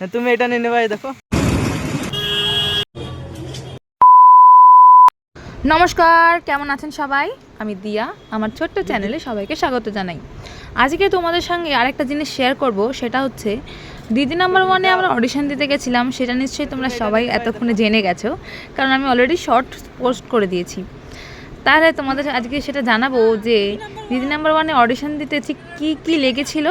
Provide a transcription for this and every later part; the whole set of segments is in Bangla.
তুমি এটা নিয়ে নেবে দেখো। নমস্কার কেমন আছেন সবাই? আমি দিয়া আমার ছোট্ট চ্যানেলে সবাইকে স্বাগত জানাই। আজকে তোমাদের সঙ্গে আরেকটা জিনিস শেয়ার করব সেটা হচ্ছে দিদি নাম্বার ওয়ানে আমরা অডিশন দিতে গেছিলাম সেটা নিশ্চয়ই তোমরা সবাই এতক্ষণে জেনে গেছো কারণ আমি অলরেডি শর্ট পোস্ট করে দিয়েছি। তাহলে তোমাদের আজকে সেটা জানাব যে দিদি নাম্বার ওয়ানে অডিশন দিতে ঠিক কী কী লেগেছিল?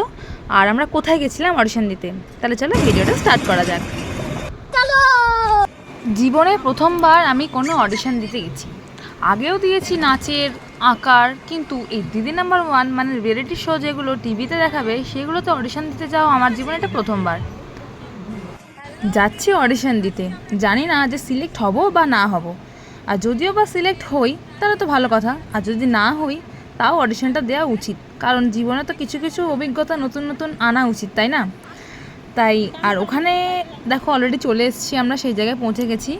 আর আমরা কোথায় গেছিলাম অডিশন দিতে? তাহলে চলো ভিডিওটা স্টার্ট করা যাক। জীবনে প্রথমবার আমি কোনো অডিশন দিতে গেছি। আগেও দিয়েছি নাচের আঁকার কিন্তু এই দিদি নাম্বার ওয়ান মানে রিয়েলিটি শো যেগুলো টিভিতে দেখাবে সেগুলোতে অডিশন দিতে যাও আমার জীবনে এটা প্রথমবার। যাচ্ছি অডিশন দিতে। জানি না যে সিলেক্ট হব বা না হব। আর যদিও বা সিলেক্ট হই তাহলে তো ভালো কথা। আর যদি না হই তাও অডিশনটা দেওয়া উচিত। কারণ জীবনে তো কিছু কিছু অভিজ্ঞতা নতুন নতুন আনা উচিত, তাই না? তাই, আর ওখানে দেখো অলরেডি চলে এসেছি আমরা, সেই জায়গায় পৌঁছে গেছি।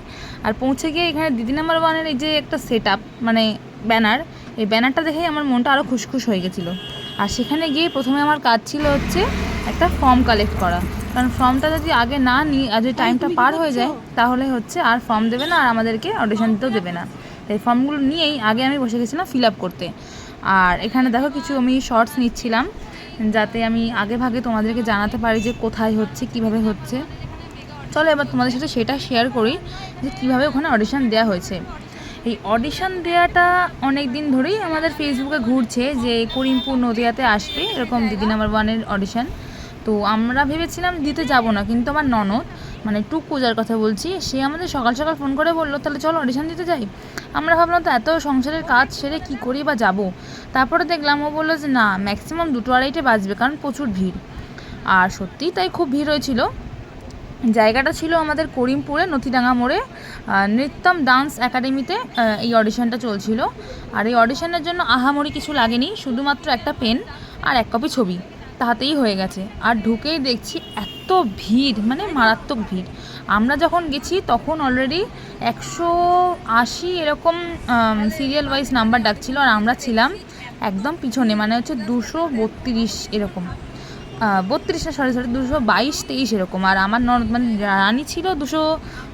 আর পৌঁছে গিয়ে এখানে দিদি নাম্বার ওয়ানের এই যে একটা সেট আপ মানে ব্যানার এই ব্যানারটা দেখেই আমার মনটা আরও খুশখুশ হয়ে গেছিল। আর সেখানে গিয়ে প্রথমে আমার কাজ ছিল হচ্ছে একটা ফর্ম কালেক্ট করা। কারণ ফর্মটা যদি আগে না নিই আর যদি টাইমটা পার হয়ে যায়, তাহলে হচ্ছে আর ফর্ম দেবে না, আর আমাদেরকে অডিশন দিতেও দেবে না। তাই ফর্মগুলো নিয়েই আগে আমি বসে গেছিলাম ফিল আপ করতে। আর এখানে দেখো কিছু আমি শর্টস নিচ্ছিলাম, যাতে আমি আগে ভাগে তোমাদেরকে জানাতে পারি যে কোথায় হচ্ছে, কীভাবে হচ্ছে। চলো এবার তোমাদের সাথে সেটা শেয়ার করি যে কীভাবে ওখানে অডিশন দেওয়া হয়েছে। এই অডিশন দেওয়াটা অনেক দিন ধরেই আমাদের ফেসবুকে ঘুরছে যে করিমপুর নদিয়াতে আসবে, এরকম দিদি নাম্বার ওয়ানের অডিশন তো আমরা ভেবেছিলাম দিতে যাব না, কিন্তু আমার ননদ মানে টুক পূজার কথা বলছি, সে আমাদের সকাল সকাল ফোন করে বলল, তাহলে চলো অডিশন দিতে যাই। আমরা ভাবলাম, তো এত সংসারের কাজ সেরে কী করি বা যাব? তারপরে দেখলাম, ও বলল যে, না ম্যাক্সিমাম দুটো আড়াইটে বাজবে, কারণ প্রচুর ভিড়। আর সত্যিই তাই খুব ভিড় হয়েছিল। জায়গাটা ছিল আমাদের করিমপুরে, নথিডাঙ্গা মোড়ে নৃত্যম ডান্স একাডেমিতে এই অডিশনটা চলছিল। আর এই অডিশনের জন্য আহামরি কিছু লাগেনি, শুধুমাত্র একটা পেন আর এক কপি ছবি। তাতেই হয়ে গেছে। আর ঢুকেই দেখছি এত ভিড় মানে মারাত্মক ভিড়। আমরা যখন গেছি, তখন অলরেডি একশো আশি এরকম সিরিয়াল ওয়াইজ নাম্বার ডাকছিল আর আমরা ছিলাম একদম পিছনে মানে হচ্ছে দুশো বত্রিশ এরকম। বত্রিশ না সরি সরি দুশো বাইশ, তেইশ এরকম। আর আমার ননদ মানে রানী ছিল দুশো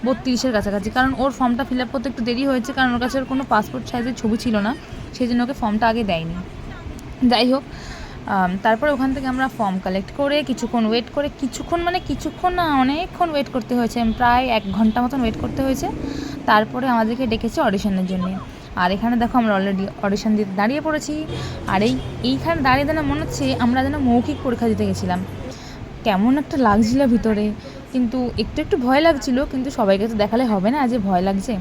বত্রিশের কাছাকাছি, কারণ ওর ফর্মটা ফিল আপ করতে একটু দেরি হয়েছে, কারণ ওর কাছে ওর কোনো পাসপোর্ট সাইজের ছবি ছিল না, সেই জন্য ওকে ফর্মটা আগে দেয়নি। যাই হোক তারপরে ওখান থেকে আমরা ফর্ম কালেক্ট করে কিছুক্ষণ ওয়েট করে, কিছুক্ষণ মানে কিছুক্ষণ না, অনেকক্ষণ ওয়েট করতে হয়েছে। প্রায় এক ঘণ্টা মতন ওয়েট করতে হয়েছে। তারপরে আমাদেরকে ডেকেছে অডিশনের জন্য। আর এখানে দেখো আমরা অলরেডি অডিশন দিতে দাঁড়িয়ে পড়েছি। আর এই, এইখানে দাঁড়িয়ে দাঁড়িয়ে মনে হচ্ছে আমরা যেন মৌখিক পরীক্ষা দিতে গেছিলাম। কেমন একটা লাগছিল ভিতরে। কিন্তু একটু একটু ভয় লাগছিল, কিন্তু সবাইকে তো দেখালে হবে না যে ভয় লাগছে।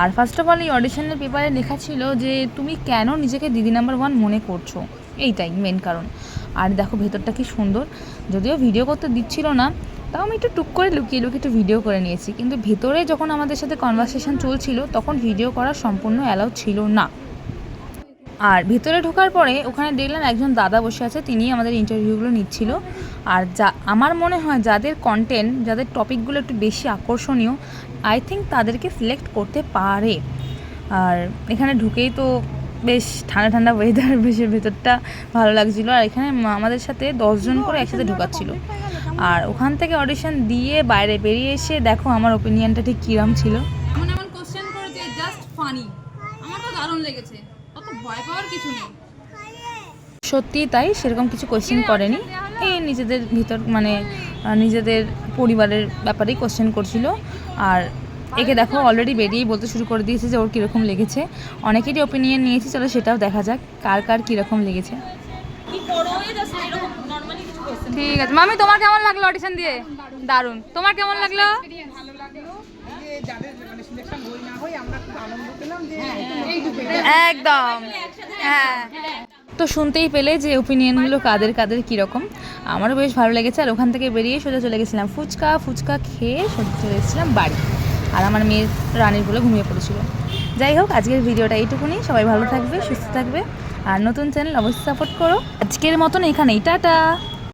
আর ফার্স্ট অফ অল এই অডিশনের পেপারে লেখা ছিল যে, তুমি কেন নিজেকে দিদি নাম্বার ওয়ান মনে করছ? এইটাই মেন কারণ। আর দেখো ভেতরটা কি সুন্দর। যদিও ভিডিও করতে দিচ্ছিল না, তাও আমি একটু টুক করে লুকিয়ে লুকিয়ে একটু ভিডিও করে নিয়েছি। কিন্তু ভেতরে যখন আমাদের সাথে কনভারসেশন চলছিল, তখন ভিডিও করা সম্পূর্ণ অ্যালাউ ছিল না। আর ভেতরে ঢোকার পরে ওখানে দেখলাম একজন দাদা বসে আছে তিনি আমাদের ইন্টারভিউগুলো নিচ্ছিল। আর যা, আমার মনে হয় যাদের কন্টেন্ট যাদের টপিকগুলো একটু বেশি আকর্ষণীয় আই থিঙ্ক তাদেরকে সিলেক্ট করতে পারে। আর এখানে ঢুকেই তো বেশ ঠান্ডা ঠান্ডা ওয়েদার বেশের ভেতরটা ভালো লাগছিল। আর এখানে আমাদের সাথে দশজন করে একসাথে ঢোকাচ্ছিল। আর ওখান থেকে অডিশন দিয়ে বাইরে বেরিয়ে এসে দেখো আমার ওপিনিয়নটা ঠিক কীরম ছিল। এমন এমন কোশ্চেন করেছে জাস্ট ফানি আমার তো দারুণ লেগেছে। অত ভয় পাওয়ার কিছু নেই। সত্যি তাই সেরকম কিছু কোশ্চেন করেনি। এই নিজেদের ভিতর মানে নিজেদের পরিবারের ব্যাপারেই কোশ্চেন করছিল। আর একে দেখো অলরেডি বেরিয়েই বলতে শুরু করে দিয়েছে যে ওর কীরকম লেগেছে। অনেকেরই ওপিনিয়ন নিয়েছি চলো সেটাও দেখা যাক কার কার কীরকম লেগেছে। ঠিক আছে। মামি তোমার কেমন লাগল অডিশন দিয়ে? দারুণ। তোমার কেমন লাগল? একদম। হ্যাঁ। তো শুনতেই পেলে যে ওপিনিয়নগুলো কাদের কাদের কীরকম। আমারও বেশ ভালো লেগেছে। আর ওখান থেকে বেরিয়ে সোজা চলে গেছিলাম ফুচকা। ফুচকা খেয়ে সোজা চলে এসেছিলাম বাড়ি। আর আমার মেয়ের রানির বলে ঘুমিয়ে পড়েছিল। যাই হোক, আজকের ভিডিওটা এইটুকুনি। সবাই ভালো থাকবে, সুস্থ থাকবে। আর নতুন চ্যানেল অবশ্যই সাপোর্ট করো। আজকের মতন এখানেই, টাটা!